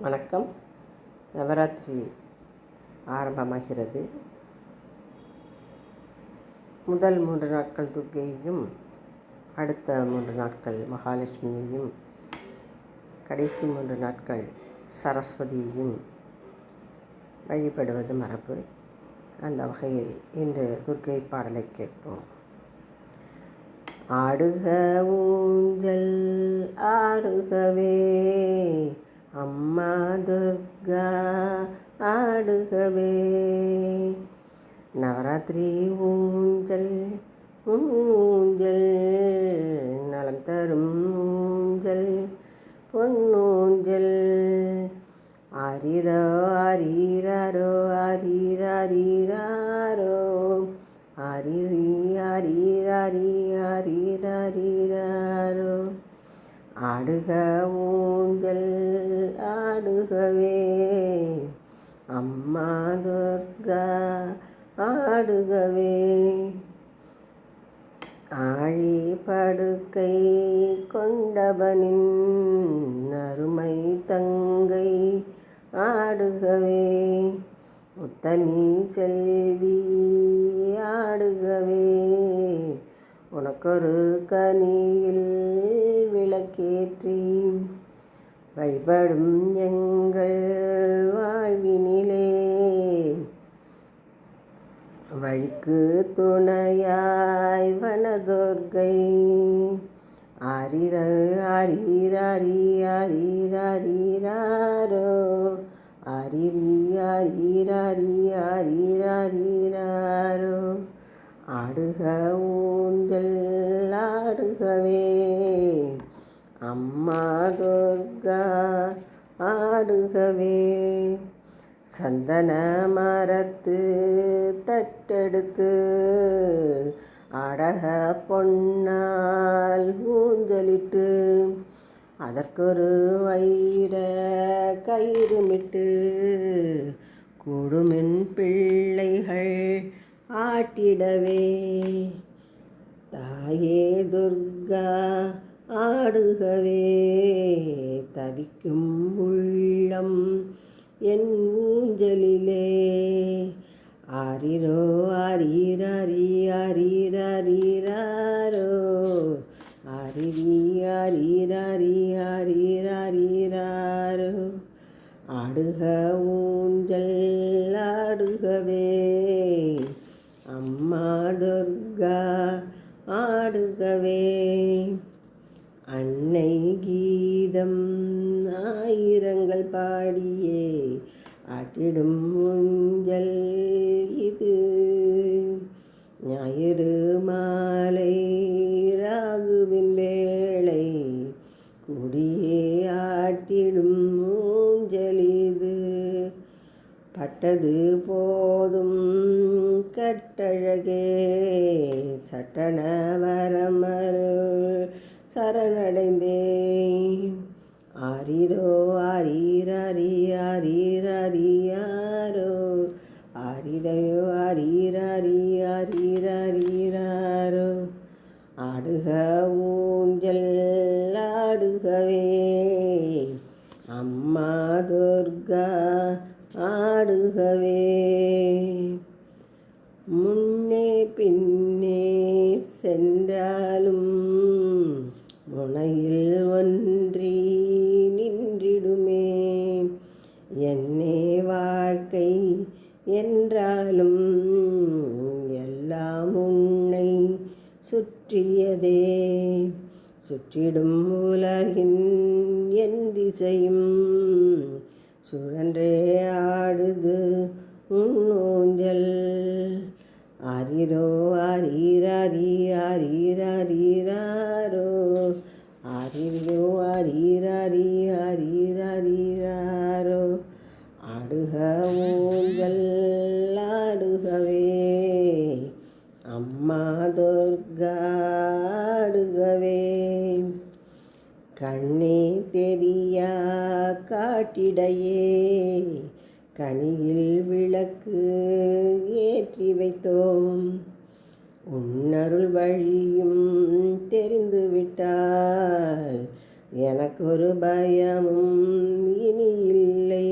வணக்கம். நவராத்திரி ஆரம்பமாகிறது. முதல் மூன்று நாட்கள் துர்க்கையையும் அடுத்த மூன்று நாட்கள் மகாலட்சுமியையும் கடைசி மூன்று நாட்கள் சரஸ்வதியையும் வழிபடுவது மரபு. அந்த வகையில் இன்று துர்க்கை பாடலை கேட்போம். ஆடுக ஊஞ்சல் ஆடுகவே அம்மா துர்கா ஆடுகவே. நவராத்திரி ஊஞ்சல் ஊஞ்சல் நலம் தரும் ஊஞ்சல் பொன்னூஞ்சல். ஆரிரோ ஆரீராரோ ஆரீராரீராரோ. ஆரிரி ஆரீராரி ஆரீராரி. ஆடுக ஊஞ்சல் ஆடுகவே. அம்மா துர்கா ஆடுகவே. ஆழி படுக்கை கொண்டவனின் அருமை தங்கை ஆடுகவே. முத்தனி செல்வி ஆடுகவே. உனக்கொரு கனியில் விளக்கேற்றி வழிபடும் எங்கள் வாழ்வினிலே. வழிக்கு துணையாய் வனதுர்கை ஆரிர ஆரீராரி ஆரீராரீராரோ ஆரிரி ஆரீராரி ஆரீராரீராரோ ஆடுக ஊஞ்சல் ஆடுகவே. அம்மா துர்கா ஆடுகவே. சந்தன மரத்து தட்டெடுத்து அடக பொன்னால் ஊஞ்சலிட்டு அதற்கொரு வைர கயிறுமிட்டு குடுமின் பிள்ளைகள் ஆட்டிடவே. தாயே துர்கா ஆடுகவே தவிக்கும் உள்ளம் என் ஊஞ்சலிலே. ஆரிரோ ஆரீராரி ஆரீராரீராரோ. ஆரிரி ஆரீராரி ஆரீராரீராரோ. ஆடுக ஊஞ்சல் ஆடுகவே. அம்மா துர்கா ஆடுகவே. அன்னை கீதம் ஆயிரங்கள் பாடியே ஆட்டிடும் ஊஞ்சல் இது. ஞாயிறு மாலை ராகுவின் வேளை குடியே ஆட்டிடும் பட்டது போதும் கட்டழகே. சட்டன வரமரு சரணடைந்தேன். ஆரிரோ ஆரீரரி ஆரீராரியாரோ ஆரிரையோ ஆரீரரி ஆரீராரீராரோ ஆடுக ஊஞ்சல் ஆடுகவே. அம்மா துர்கா ஆடுகவே. முன்னே பின்னே சென்றாலும் முனையில் ஒன்றி நின்றிடுமே. என்னே வாழ்க்கை என்றாலும் எல்லாம் உன்னை சுற்றியதே. சுற்றிடும் உலகின் என் திசையும் சுழன்றே ஆடுது ஊஞ்சல் ஆரிரோ ஆரீராரி ஆரீராரீராரோ. ஆரிரோ ஆரீராரி ஆரீராரீராரோ. ஆடுக ஊஞ்சல் ஆடுகவே. அம்மா துர்கா கண்ணே தெரியா காட்டிடையே. கனியில் விளக்கு ஏற்றி வைத்தோம். உன்னருள் வழியும் தெரிந்து விட்டால் எனக்கொரு பயமும் இனி இல்லை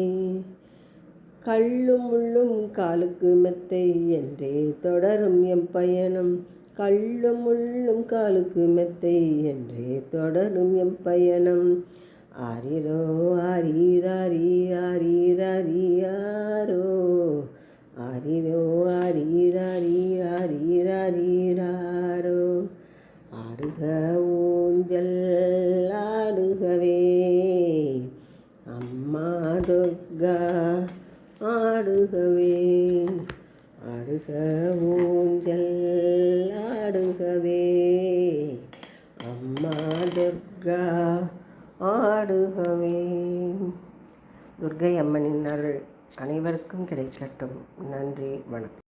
கள்ளும் முள்ளும் காலுக்கு மெத்தை என்றே தொடரும் எம் பயணம். கள்ளும் முள்ளும் காலுக்கு மெத்தை என்றே தொடரும் எம் பயணம். ஆரிரோ ஆரீராரி ஆரீராரியாரோ ஆரிரோ ஆரீராரி ஆரீராரீராரோ ஆடுக ஊஞ்சல் ஆடுகவே அம்மா துர்கா ஆடுகவே. ஆடுக ஊஞ்சல் ஆடுகவே அம்மா துர்கா ஆடுகவே துர்கை அம்மனின் அருள் அனைவருக்கும் கிடைக்கட்டும். நன்றி வணக்கம்.